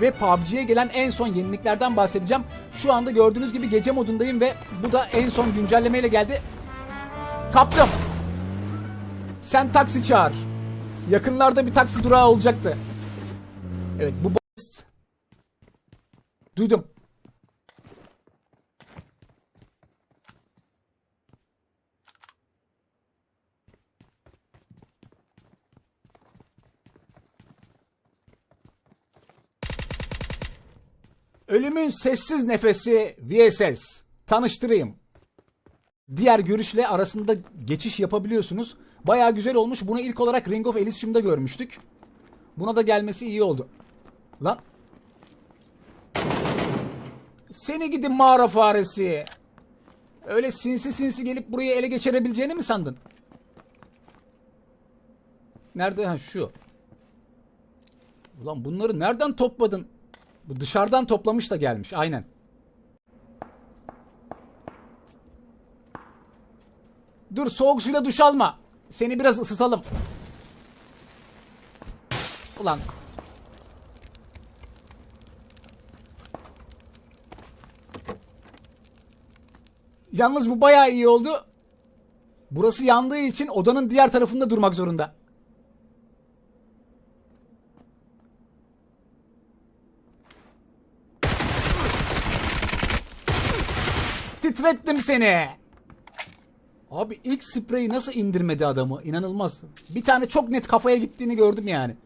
ve PUBG'ye gelen en son yeniliklerden bahsedeceğim. Şu anda gördüğünüz gibi gece modundayım ve bu da en son güncellemeyle geldi. Kaptım. Sen taksi çağır. Yakınlarda bir taksi durağı olacaktı. Evet bu. Duydum. Ölümün sessiz nefesi VSS. Tanıştırayım. Diğer görüşle arasında geçiş yapabiliyorsunuz. Baya güzel olmuş. Bunu ilk olarak Ring of Elysium'da görmüştük. Buna da gelmesi iyi oldu. Lan. Seni gidin mağara faresi. Öyle sinsi sinsi gelip burayı ele geçirebileceğini mi sandın? Nerede? Ha şu. Ulan bunları nereden topladın? Bu dışarıdan toplamış da gelmiş. Aynen. Dur soğuk suyla duş alma. Seni biraz ısıtalım. Ulan. Yalnız bu bayağı iyi oldu. Burası yandığı için odanın diğer tarafında durmak zorunda. Titrettim seni. Abi ilk spreyi nasıl indirmedi adamı? İnanılmaz. Bir tane çok net kafaya gittiğini gördüm yani.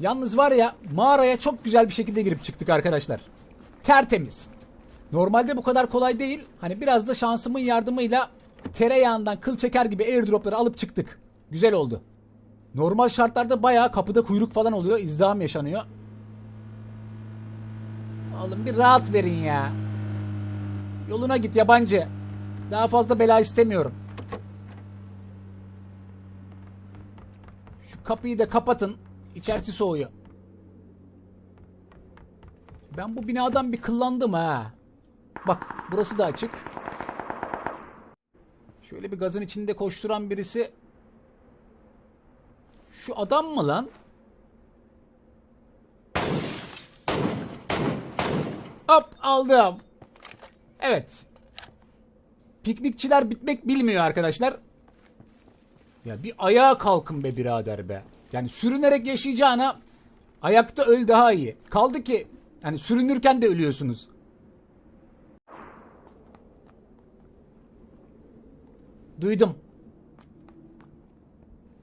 Yalnız var ya mağaraya çok güzel bir şekilde girip çıktık arkadaşlar. Tertemiz. Normalde bu kadar kolay değil. Hani biraz da şansımın yardımıyla tereyağından kıl çeker gibi airdropları alıp çıktık. Güzel oldu. Normal şartlarda bayağı kapıda kuyruk falan oluyor. izdiham yaşanıyor. Oğlum bir rahat verin ya. Yoluna git yabancı. Daha fazla bela istemiyorum. Şu kapıyı da kapatın. İçerisi soğuyor. Ben bu binadan bir kıllandım ha. Bak burası da açık. Şöyle bir gazın içinde koşturan birisi. Şu adam mı lan? Hop aldım. Evet. Piknikçiler bitmek bilmiyor arkadaşlar. Ya bir ayağa kalkın be birader be. Yani sürünerek yaşayacağına ayakta öl daha iyi. Kaldı ki yani sürünürken de ölüyorsunuz. Duydum.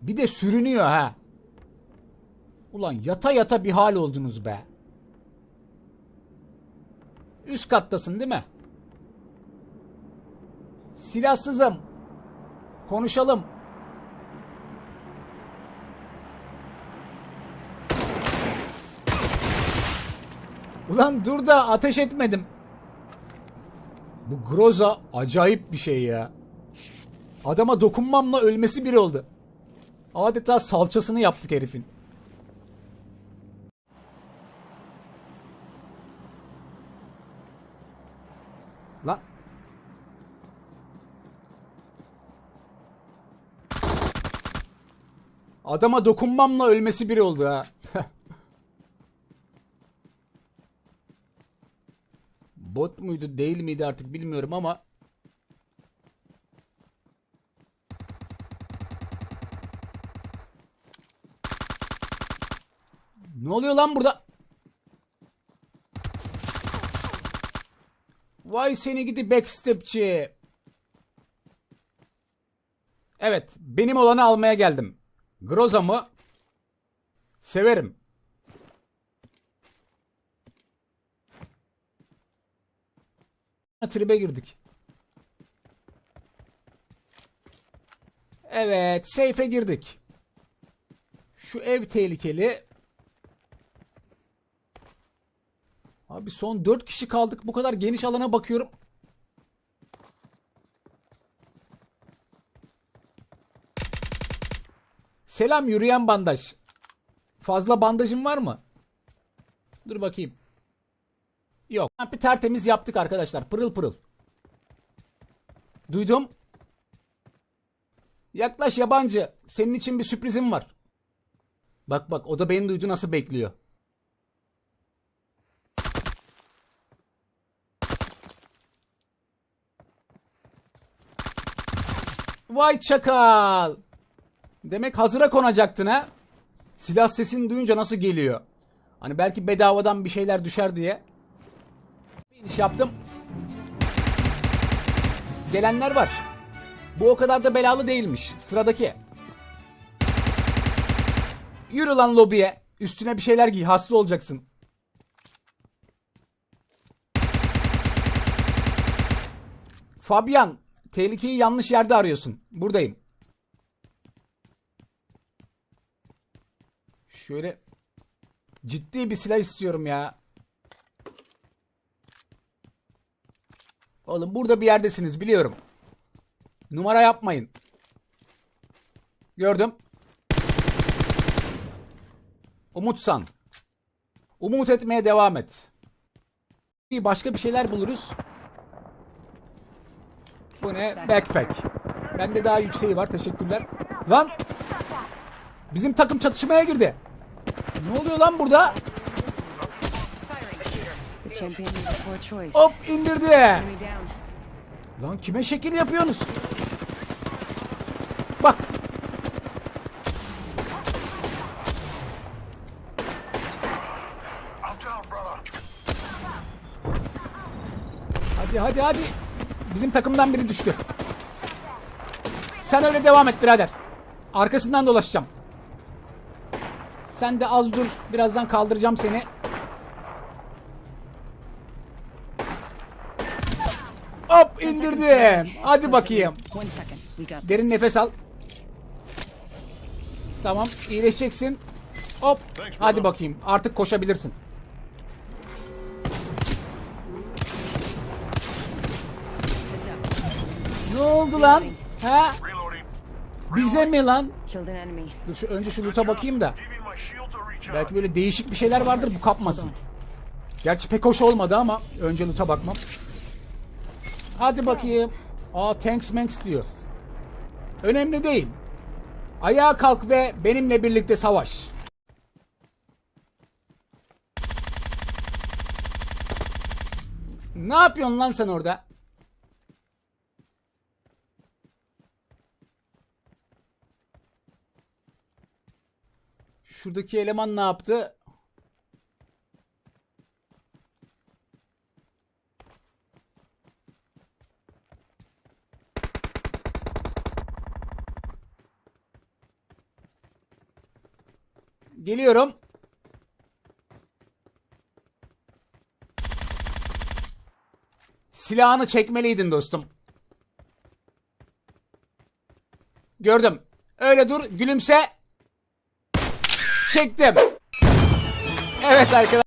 Bir de sürünüyor ha. Ulan yata yata bir hal oldunuz be. Üst kattasın değil mi? Silahsızım. Konuşalım. Ulan dur da ateş etmedim. Bu Groza acayip bir şey ya. Adama dokunmamla ölmesi bir oldu. Adeta salçasını yaptık herifin. Lan. Adama dokunmamla ölmesi bir oldu ha. Bot muydu değil miydi artık bilmiyorum ama Ne oluyor lan burada? Vay seni gidi backstepçi. Evet, benim olanı almaya geldim. Groza mı? Severim. Tribe girdik. Evet, safe'e girdik. Şu ev tehlikeli. Abi son 4 kişi kaldık. Bu kadar geniş alana bakıyorum. Selam yürüyen bandaj. Fazla bandajın var mı? Dur bakayım. Yok. Bir tertemiz yaptık arkadaşlar. Pırıl pırıl. Duydum. Yaklaş yabancı. Senin için bir sürprizim var. Bak bak o da beni duydu nasıl bekliyor. Vay çakal. Demek hazıra konacaktın ha? Silah sesini duyunca nasıl geliyor? Hani belki bedavadan bir şeyler düşer diye. Bir iş yaptım. Gelenler var. Bu o kadar da belalı değilmiş. Sıradaki. Yürü lan lobiye. Üstüne bir şeyler giy. Hasta olacaksın. Fabian, tehlikeyi yanlış yerde arıyorsun. Buradayım. Şöyle ciddi bir silah istiyorum ya. Oğlum burada bir yerdesiniz biliyorum. Numara yapmayın. Gördüm. Umutsan. Umut etmeye devam et. Bir başka bir şeyler buluruz. Bu ne? Backpack. Bende daha yükseği var. Teşekkürler. Lan! Bizim takım çatışmaya girdi. Ne oluyor lan burada? Hop indirdi. Lan kime şekil yapıyorsunuz? Bak. Hadi hadi hadi. Bizim takımdan biri düştü. Sen öyle devam et birader. Arkasından dolaşacağım. Sen de az dur. Birazdan kaldıracağım seni. Hop indirdim. Hadi bakayım. Derin nefes al. Tamam iyileşeceksin. Hop. Hadi bakayım. Artık koşabilirsin. Ne oldu lan? Ha? Bize mi lan? Dur şu önce şu loot'a bakayım da. Belki böyle değişik bir şeyler vardır bu kapmasın. Gerçi pek hoş olmadı ama önce loot'a bakmam. Hadi bakayım. Aa thanks manks diyor. Önemli değil. Ayağa kalk ve benimle birlikte savaş. Ne yapıyorsun lan sen orada? Şuradaki eleman ne yaptı? Geliyorum. Silahını çekmeliydin dostum. Gördüm. Öyle dur, gülümse. Çektim. Evet arkadaşlar.